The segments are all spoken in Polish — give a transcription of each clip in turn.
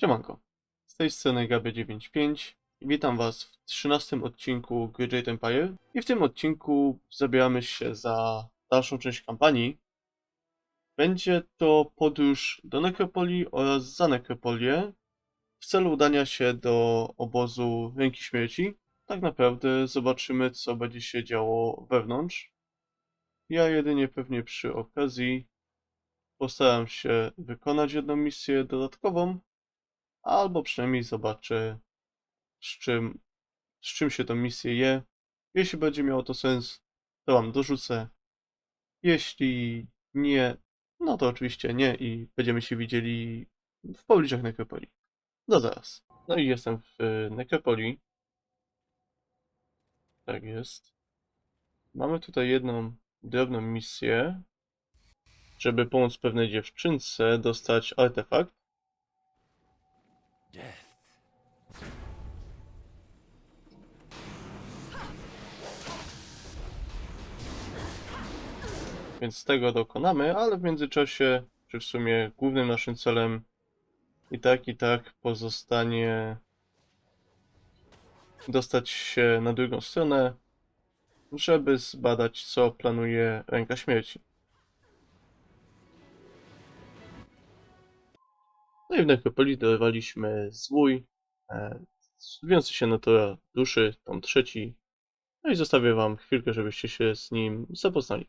Siemanko, z tej strony Gaby95 i witam Was w 13 odcinku Great Empire i w tym odcinku zabieramy się za dalszą część kampanii. Będzie to podróż do Nekropolii oraz za Nekropolię w celu udania się do obozu Ręki Śmierci. Tak naprawdę zobaczymy co będzie się działo wewnątrz. Ja jedynie pewnie przy okazji postaram się wykonać jedną misję dodatkową, albo przynajmniej zobaczę, z czym, z czym się tą misję je. Jeśli będzie miało to sens, to wam dorzucę. Jeśli nie, no to oczywiście nie i będziemy się widzieli w pobliżach Nekropolii. No zaraz. No i jestem w y, Nekropolii. Tak jest. Mamy tutaj jedną drobną misję, żeby pomóc pewnej dziewczynce dostać artefakt. Death. Więc tego dokonamy, ale w międzyczasie, czy w sumie głównym naszym celem i tak i tak pozostanie dostać się na drugą stronę, żeby zbadać co planuje Ręka Śmierci. No i w Nekropolii dorwaliśmy zwój, e, związujący się natura duszy, tom trzeci. No i zostawię wam chwilkę, żebyście się z nim zapoznali.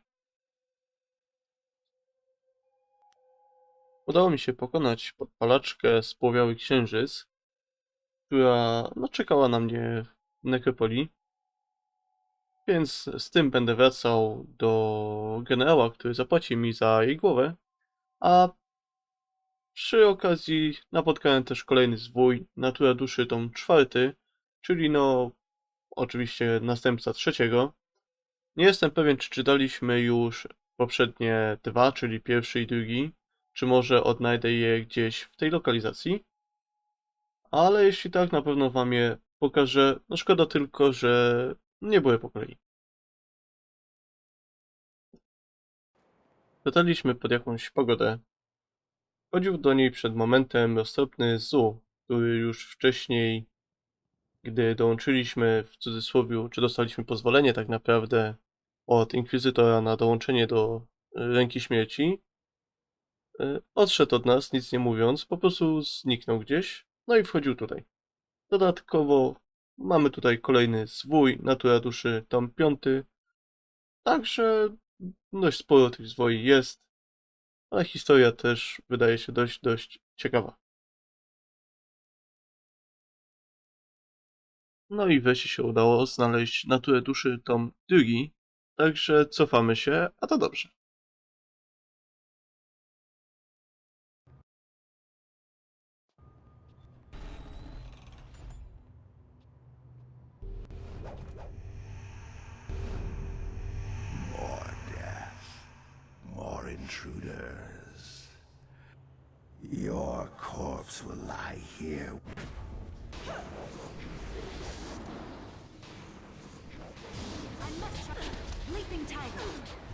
Udało mi się pokonać podpalaczkę Spłowiały Księżyc, która no, czekała na mnie w Nekropolii. Więc z tym będę wracał do generała, który zapłaci mi za jej głowę. A przy okazji napotkałem też kolejny zwój, Natura Duszy tom czwarty, czyli no oczywiście następca trzeciego. Nie jestem pewien, czy czytaliśmy już poprzednie dwa, czyli pierwszy i drugi, czy może odnajdę je gdzieś w tej lokalizacji. Ale jeśli tak, na pewno wam je pokażę. No szkoda tylko, że nie były po kolei. Dotarliśmy pod jakąś pogodę. Chodził do niej przed momentem roztropny Zu, który już wcześniej, gdy dołączyliśmy w cudzysłowie, czy dostaliśmy pozwolenie tak naprawdę od Inkwizytora na dołączenie do Ręki Śmierci, y, odszedł od nas, nic nie mówiąc, po prostu zniknął gdzieś, no i wchodził tutaj. Dodatkowo mamy tutaj kolejny zwój, Natura Duszy, tom piąty, także dość sporo tych zwoi jest, ale historia też wydaje się dość, dość ciekawa. No i wreszcie się udało znaleźć naturę duszy tom drugi, także cofamy się, a to dobrze. Your corpse will lie here. I must try. Leaping Tiger.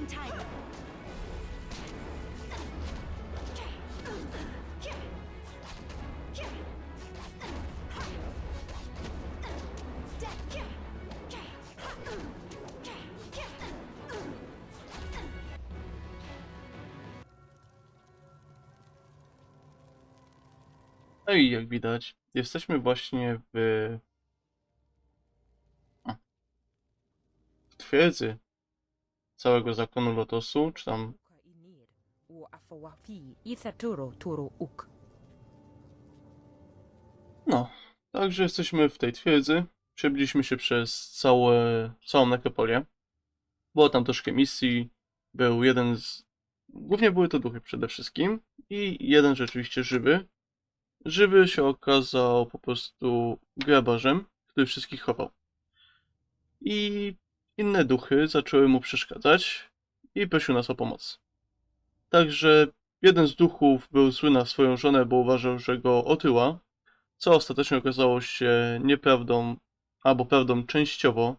Leaping tiger. No i jak widać, jesteśmy właśnie w, w twierdzy całego zakonu lotosu, czy tam. No, także jesteśmy w tej twierdzy. Przebyliśmy się przez całe, całą nekropolię. Było tam troszkę misji. Był jeden z. Głównie były to duchy przede wszystkim. I jeden rzeczywiście żywy. Żywy się okazał po prostu grabarzem, który wszystkich chował. I inne duchy zaczęły mu przeszkadzać i prosił nas o pomoc. Także jeden z duchów był zły na swoją żonę, bo uważał, że go otyła, co ostatecznie okazało się nieprawdą, albo prawdą częściowo,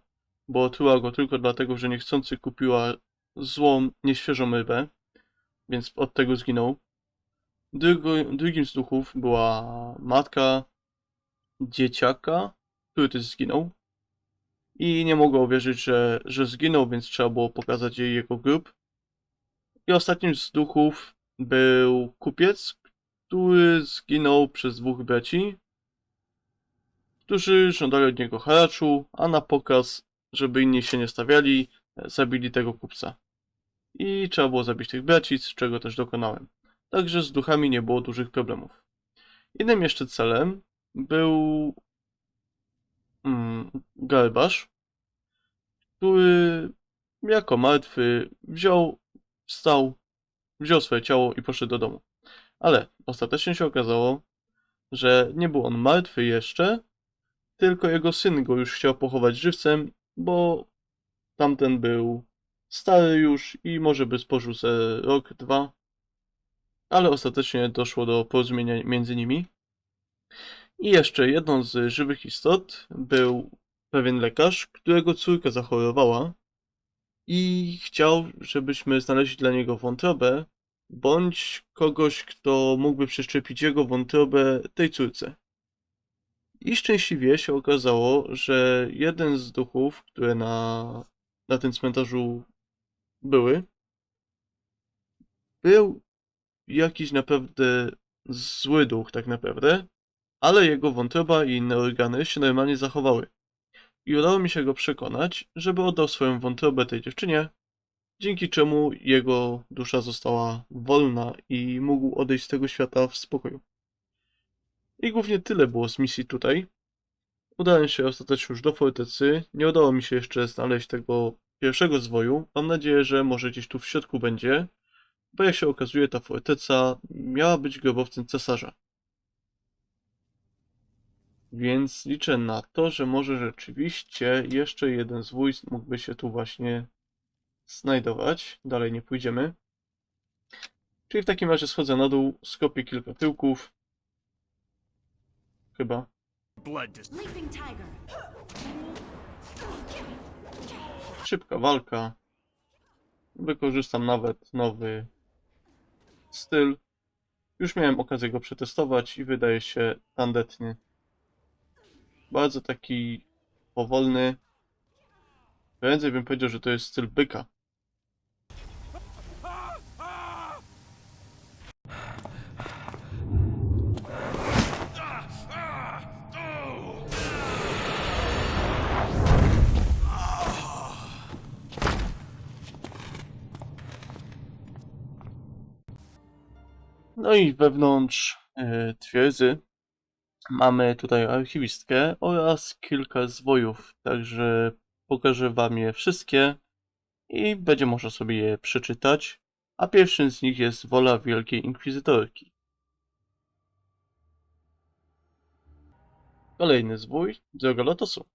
bo otruła go tylko dlatego, że niechcący kupiła złą, nieświeżą rybę, więc od tego zginął. Drugo, drugim z duchów była matka dzieciaka, który też zginął. I nie mogła uwierzyć, że, że zginął, więc trzeba było pokazać jej jego grób. I ostatnim z duchów był kupiec, który zginął przez dwóch braci, którzy żądali od niego haraczu, a na pokaz, żeby inni się nie stawiali, zabili tego kupca. I trzeba było zabić tych braci, z czego też dokonałem. Także z duchami nie było dużych problemów. Innym jeszcze celem był mm, garbarz, który jako martwy wziął, wstał, wziął swoje ciało i poszedł do domu. Ale ostatecznie się okazało, że nie był on martwy jeszcze, tylko jego syn go już chciał pochować żywcem, bo tamten był stary już i może by spożył ze rok, dwa. Ale ostatecznie doszło do porozumienia między nimi. I jeszcze jedną z żywych istot był pewien lekarz, którego córka zachorowała i chciał, żebyśmy znaleźli dla niego wątrobę, bądź kogoś, kto mógłby przeszczepić jego wątrobę tej córce. I szczęśliwie się okazało, że jeden z duchów, które na, na tym cmentarzu były, był jakiś naprawdę zły duch, tak naprawdę, ale jego wątroba i inne organy się normalnie zachowały. I udało mi się go przekonać, żeby oddał swoją wątrobę tej dziewczynie, dzięki czemu jego dusza została wolna i mógł odejść z tego świata w spokoju. I głównie tyle było z misji tutaj. Udałem się ostatecznie już do fortecy. Nie udało mi się jeszcze znaleźć tego pierwszego zwoju. Mam nadzieję, że może gdzieś tu w środku będzie, bo jak się okazuje, ta forteca miała być grobowcem cesarza. Więc liczę na to, że może rzeczywiście jeszcze jeden zwój mógłby się tu właśnie znajdować. Dalej nie pójdziemy. Czyli w takim razie schodzę na dół, skopię kilka tyłków. Chyba. Szybka walka. Wykorzystam nawet nowy styl. Już miałem okazję go przetestować i wydaje się tandetny. Bardzo taki powolny. Prędzej bym powiedział, że to jest styl byka. No i wewnątrz e, twierdzy mamy tutaj archiwistkę oraz kilka zwojów, także pokażę wam je wszystkie i będzie można sobie je przeczytać. A pierwszym z nich jest Wola Wielkiej Inkwizytorki. Kolejny zwój, Droga Lotosu.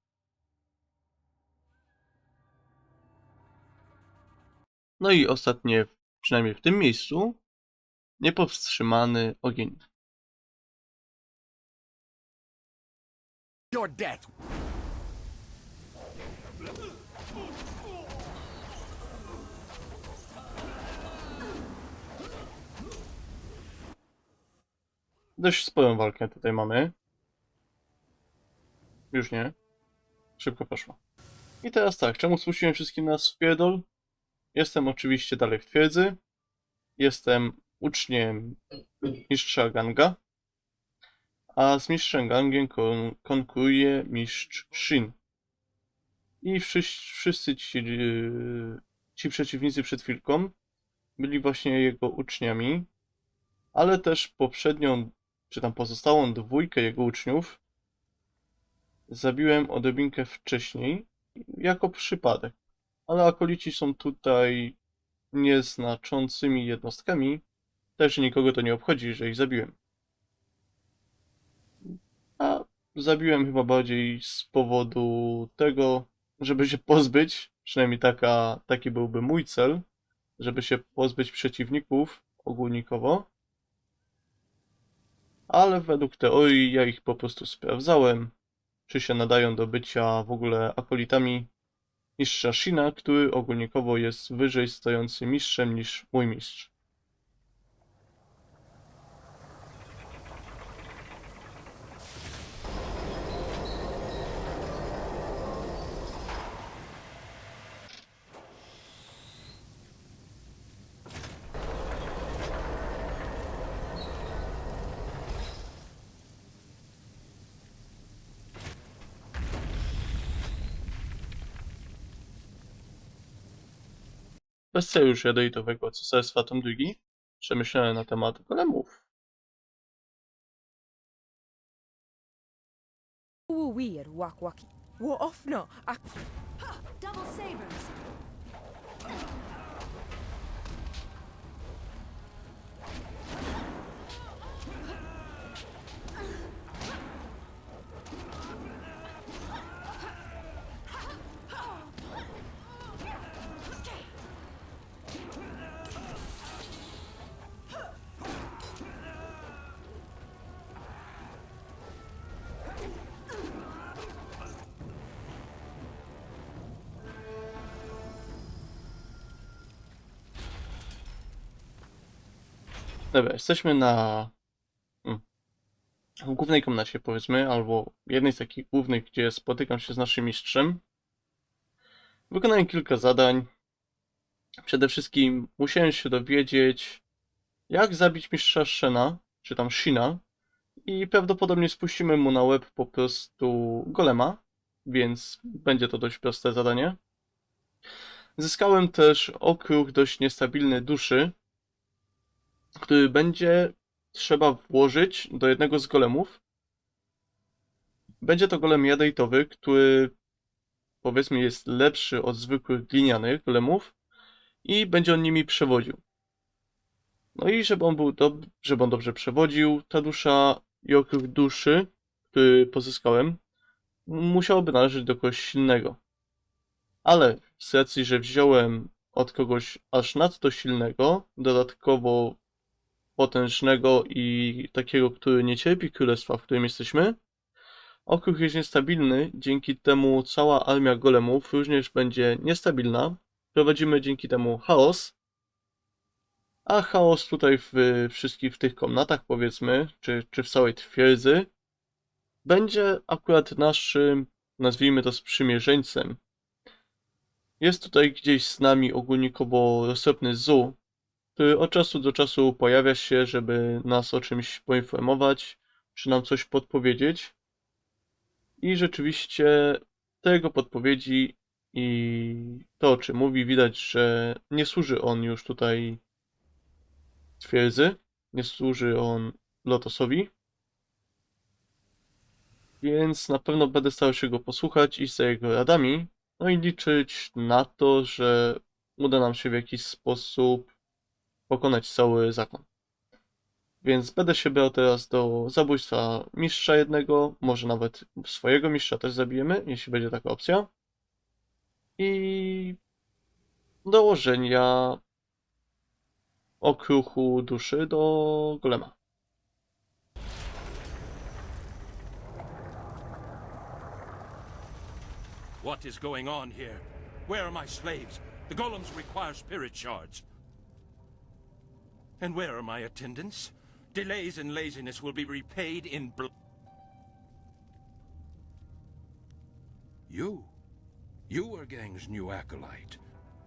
No i ostatnie, przynajmniej w tym miejscu, Niepowstrzymany ogień. Your death Dość sporą walkę tutaj mamy. Już nie. Szybko poszło. I teraz tak, czemu spuściłem wszystkim nas w pierdol? Jestem oczywiście dalej w twierdzy. Jestem uczniem mistrza Ganga. A z mistrzem Gangiem kon konkuruje mistrz Shin. I wszyscy, wszyscy ci ci przeciwnicy przed chwilką byli właśnie jego uczniami, ale też poprzednią, czy tam pozostałą dwójkę jego uczniów zabiłem odrobinkę wcześniej, jako przypadek. Ale akolici są tutaj nieznaczącymi jednostkami, też nikogo to nie obchodzi, że ich zabiłem. A zabiłem chyba bardziej z powodu tego, żeby się pozbyć, przynajmniej taka, taki byłby mój cel, żeby się pozbyć przeciwników ogólnikowo. Ale według teorii ja ich po prostu sprawdzałem, czy się nadają do bycia w ogóle akolitami mistrza Shina, który ogólnikowo jest wyżej stojący mistrzem niż mój mistrz. Bez sojuszu jadowitowego cesarstwa Tom II przemyślenia na temat golemów. Wir wak waki. Wo ofno ak Double sabers. Dobra, jesteśmy na mm, w głównej komnacie powiedzmy, albo jednej z takich głównych, gdzie spotykam się z naszym mistrzem. Wykonałem kilka zadań. Przede wszystkim musiałem się dowiedzieć, jak zabić mistrza Shena, czy tam Shina. I prawdopodobnie spuścimy mu na łeb po prostu golema, więc będzie to dość proste zadanie. Zyskałem też okruch dość niestabilny duszy, który będzie trzeba włożyć do jednego z golemów. Będzie to golem jadejtowy, który powiedzmy jest lepszy od zwykłych glinianych golemów i będzie on nimi przewodził. No i żeby on był dob- żeby on dobrze przewodził, ta dusza i okruch duszy, który pozyskałem, musiałoby należeć do kogoś silnego. Ale z racji, że wziąłem od kogoś aż nadto silnego, dodatkowo potężnego i takiego, który nie cierpi królestwa, w którym jesteśmy. Okruch jest niestabilny, dzięki temu cała armia golemów również będzie niestabilna. Prowadzimy dzięki temu chaos. A chaos tutaj w wszystkich w tych komnatach, powiedzmy, czy, czy w całej twierdzy, będzie akurat naszym, nazwijmy to, sprzymierzeńcem. Jest tutaj gdzieś z nami ogólnikowo roztropny Zu, który od czasu do czasu pojawia się, żeby nas o czymś poinformować, czy nam coś podpowiedzieć. I rzeczywiście te jego podpowiedzi i to, o czym mówi, widać, że nie służy on już tutaj twierdzy, nie służy on Lotosowi. Więc na pewno będę starał się go posłuchać i za jego radami, no i liczyć na to, że uda nam się w jakiś sposób pokonać cały zakon. Więc będę się brał teraz do zabójstwa mistrza jednego, może nawet swojego mistrza też zabijemy, jeśli będzie taka opcja. I dołożenia okruchu duszy do golema. What is going on here? Where are my slaves? The golems require spirit shards. And where are my attendants? Delays and laziness will be repaid in blood. You? You were Gang's new acolyte.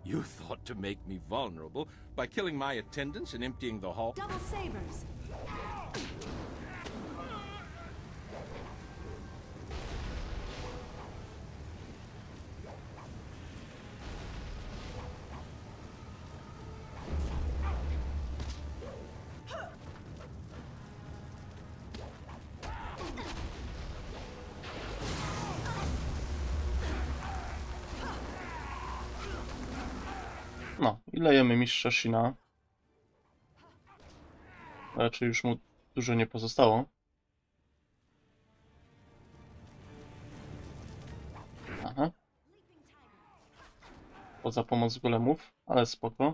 You thought to make me vulnerable by killing my attendants and emptying the hall. Double sabers. Mistrza Shina. Raczej już mu dużo nie pozostało. Aha. Poza pomoc golemów, ale spoko.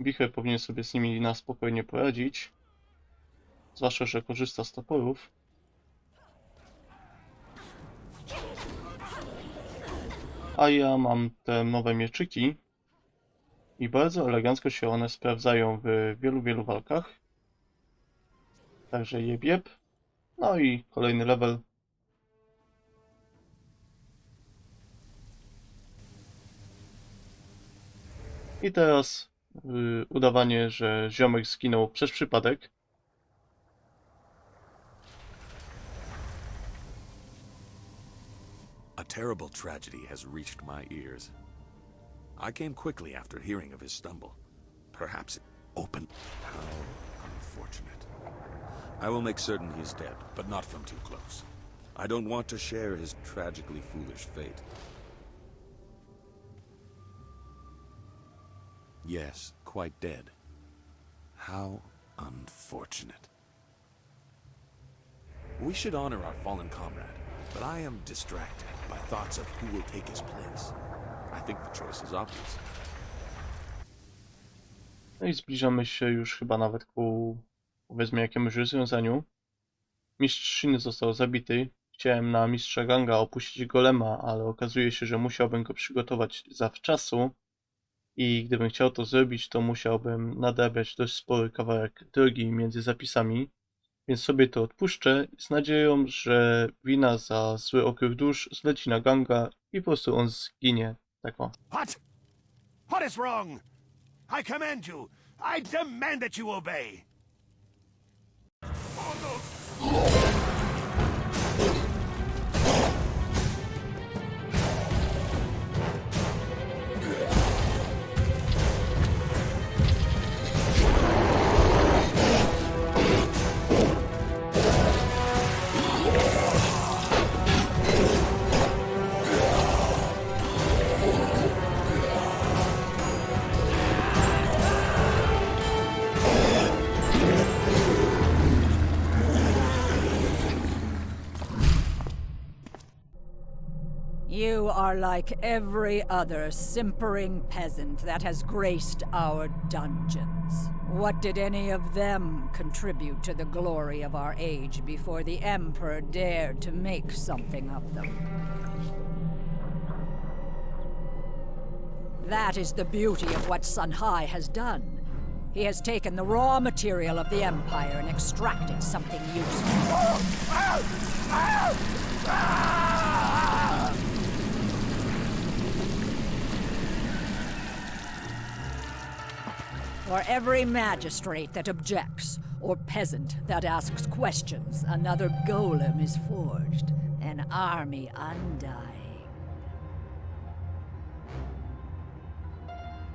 Wicher powinien sobie z nimi na spokojnie poradzić. Zwłaszcza, że korzysta z toporów. A ja mam te nowe mieczyki. I bardzo elegancko się one sprawdzają w wielu, wielu walkach. Także jeb, jeb. No i kolejny level. I teraz y, udawanie, że ziomek zginął przez przypadek. A terrible tragedy has reached my ears. I came quickly after hearing of his stumble. Perhaps it opened. How unfortunate. I will make certain he's dead, but not from too close. I don't want to share his tragically foolish fate. Yes, quite dead. How unfortunate. We should honor our fallen comrade, but I am distracted by thoughts of who will take his place. I think the choice is obvious. No i zbliżamy się już chyba nawet ku, powiedzmy, jakiemuś rozwiązaniu. Mistrz Shin został zabity. Chciałem na mistrza Ganga opuścić golema, ale okazuje się, że musiałbym go przygotować zawczasu. I gdybym chciał to zrobić, to musiałbym nadrabiać dość spory kawałek drogi między zapisami. Więc sobie to odpuszczę z nadzieją, że wina za zły okryw dusz zleci na Ganga i po prostu on zginie. O. What? What is wrong? I command you. I demand that you obey. You are like every other simpering peasant that has graced our dungeons. What did any of them contribute to the glory of our age before the Emperor dared to make something of them? That is the beauty of what Sun Hai has done. He has taken the raw material of the Empire and extracted something useful. For every magistrate that objects, or peasant that asks questions, another golem is forged, an army undying.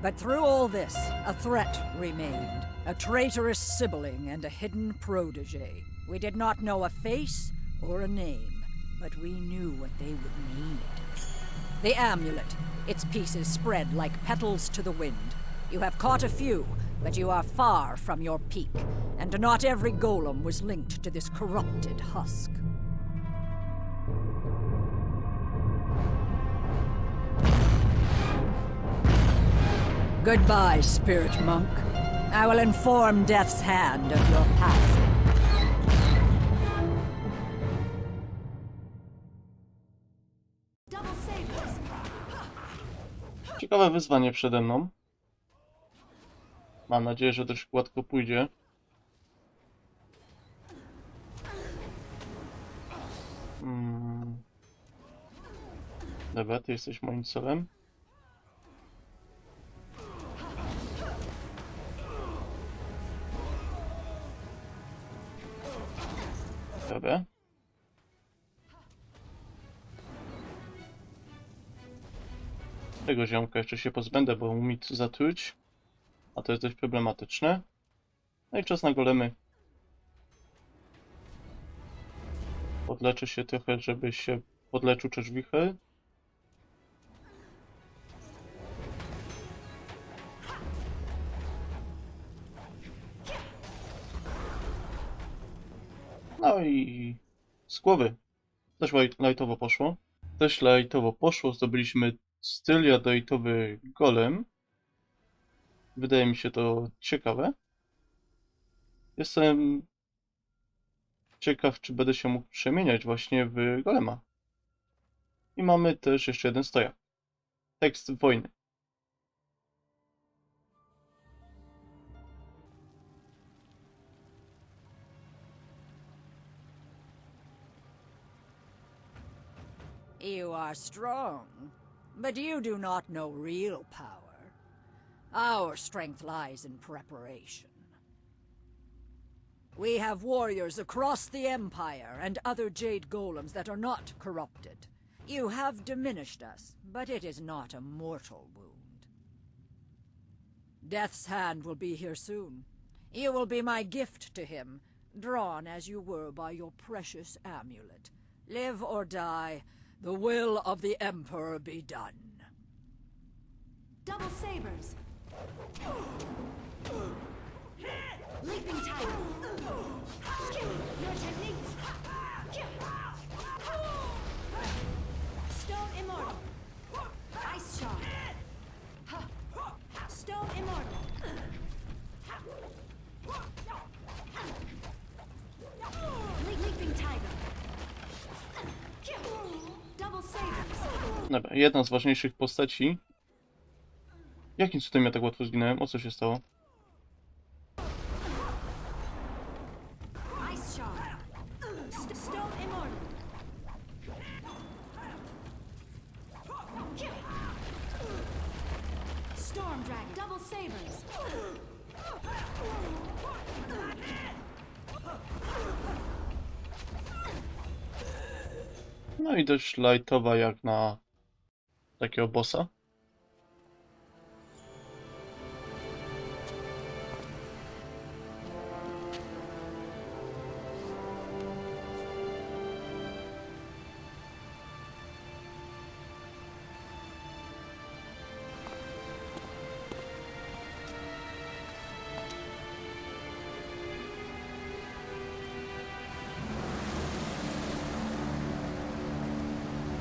But through all this, a threat remained a traitorous sibling and a hidden protege. We did not know a face or a name, but we knew what they would need. The amulet, its pieces spread like petals to the wind. You have caught a few, but you are far from your peak, and not every golem was linked to this corrupted husk. Goodbye, spirit monk. I will inform Death's Hand of your passing. Ciekawe wyzwanie przede mną. Mam nadzieję, że dość gładko pójdzie. Mm. Dobra, ty jesteś moim celem. Dobra. Tego ziomka jeszcze się pozbędę, bo umie tu zatruć. A to jest dość problematyczne. No i czas na golemy. Podleczę się trochę, żeby się podleczył Czerwicher. No i z głowy. Też lajtowo poszło. Też lajtowo poszło, zdobyliśmy styl jadajtowy golem. Wydaje mi się to ciekawe. Jestem ciekaw, czy będę się mógł przemieniać właśnie w golema. I mamy też jeszcze jeden stojak. Tekst wojny. You are strong, but you do not know real power. Our strength lies in preparation. We have warriors across the Empire and other Jade Golems that are not corrupted. You have diminished us, but it is not a mortal wound. Death's hand will be here soon. You will be my gift to him, drawn as you were by your precious amulet. Live or die, the will of the Emperor be done. Double sabers. Leaping jedna z ważniejszych postaci. Jakim cudem ja tak łatwo zginąłem? O co się stało? No i dość lightowa jak na takiego bossa.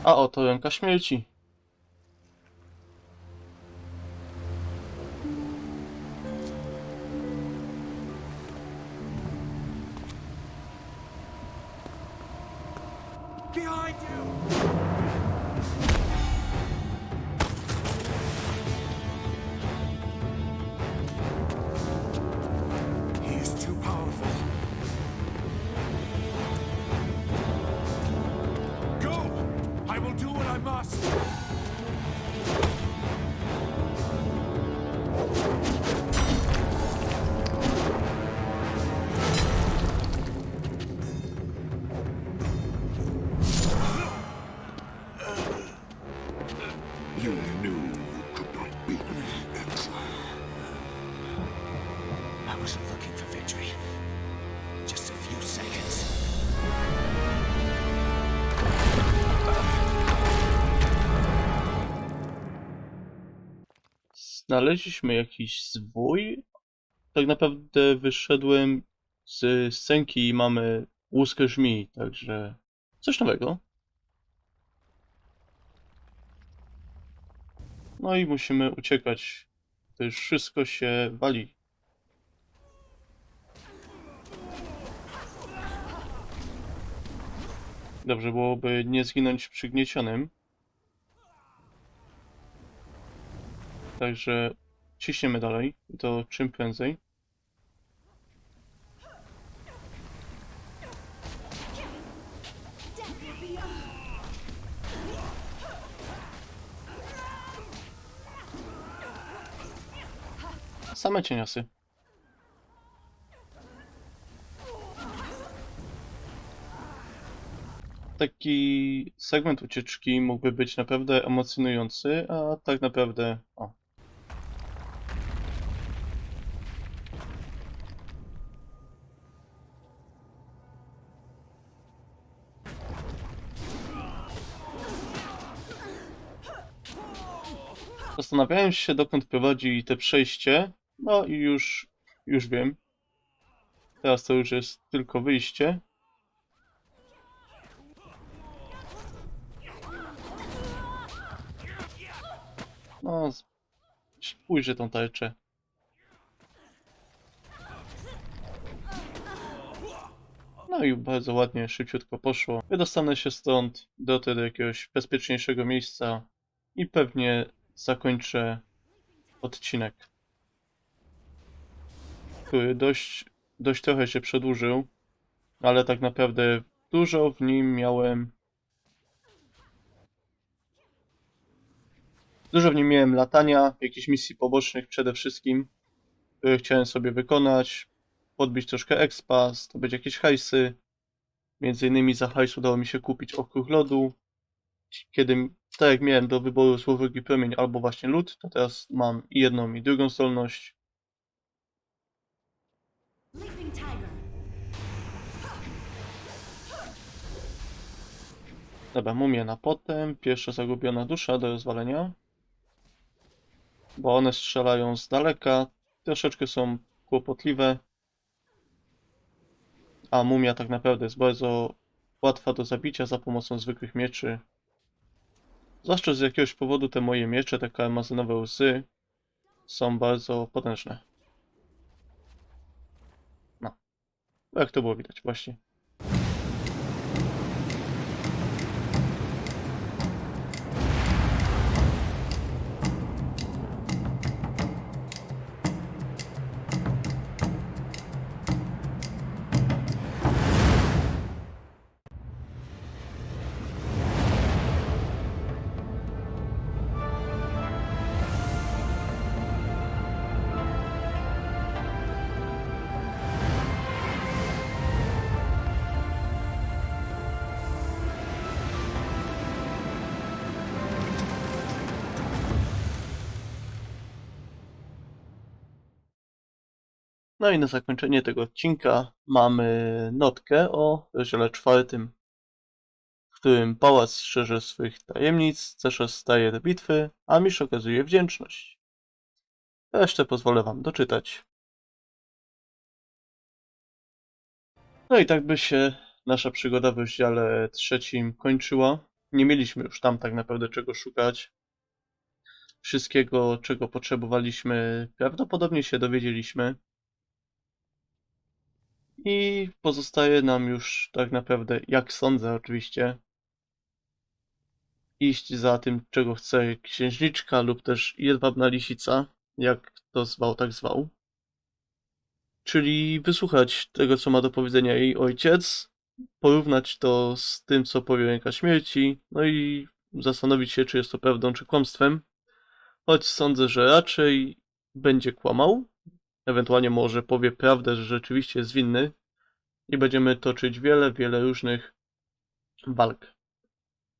A oto ręka śmierci. Znaleźliśmy jakiś zwój. Tak naprawdę wyszedłem z scenki i mamy łuskę żmi, także coś nowego. No i musimy uciekać. Już wszystko się wali. Dobrze byłoby nie zginąć przygniecionym. Także ciśniemy dalej to czym prędzej. Same cieniasy. Taki segment ucieczki mógłby być naprawdę emocjonujący, a tak naprawdę... O, Zastanawiałem się, dokąd prowadzi te przejście. No i już, już wiem. Teraz to już jest tylko wyjście. No, spójrzę tą tarczę. No i bardzo ładnie, szybciutko poszło. Wydostanę się stąd, dotrę do jakiegoś bezpieczniejszego miejsca i pewnie zakończę odcinek, który dość, dość trochę się przedłużył, ale tak naprawdę dużo w nim miałem Dużo w nim miałem latania, jakichś misji pobocznych przede wszystkim, które chciałem sobie wykonać, podbić troszkę expa, zdobyć jakieś hajsy. Między innymi za hajs udało mi się kupić okruch lodu. Kiedy, tak jak miałem do wyboru słowik i promień albo właśnie lód, to teraz mam i jedną i drugą tiger. Dobra, mumię na potem, pierwsza zagubiona dusza do rozwalenia. Bo one strzelają z daleka, troszeczkę są kłopotliwe. A mumia tak naprawdę jest bardzo łatwa do zabicia za pomocą zwykłych mieczy. Zwłaszcza z jakiegoś powodu te moje miecze, te karmazynowe łzy, są bardzo potężne. No. Jak to było widać właśnie. No i na zakończenie tego odcinka mamy notkę o rozdziale czwartym, w którym pałac strzeże swych tajemnic, Ceszes staje do bitwy, a Misz okazuje wdzięczność. Resztę pozwolę wam doczytać. No i tak by się nasza przygoda w rozdziale trzecim kończyła. Nie mieliśmy już tam tak naprawdę czego szukać. Wszystkiego, czego potrzebowaliśmy, prawdopodobnie się dowiedzieliśmy. I pozostaje nam już tak naprawdę, jak sądzę oczywiście, iść za tym, czego chce księżniczka lub też jedwabna lisica, jak to zwał, tak zwał. Czyli wysłuchać tego, co ma do powiedzenia jej ojciec, porównać to z tym, co powie ręka śmierci, no i zastanowić się, czy jest to prawdą, czy kłamstwem. Choć sądzę, że raczej będzie kłamał, ewentualnie może powie prawdę, że rzeczywiście jest winny i będziemy toczyć wiele, wiele różnych walk.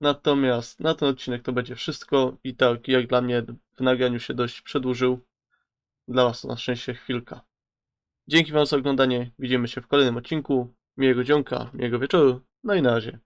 Natomiast na ten odcinek to będzie wszystko i tak jak dla mnie w nagraniu się dość przedłużył, dla Was na szczęście chwilka. Dzięki Wam za oglądanie, widzimy się w kolejnym odcinku, miłego dzionka, miłego wieczoru, no i na razie.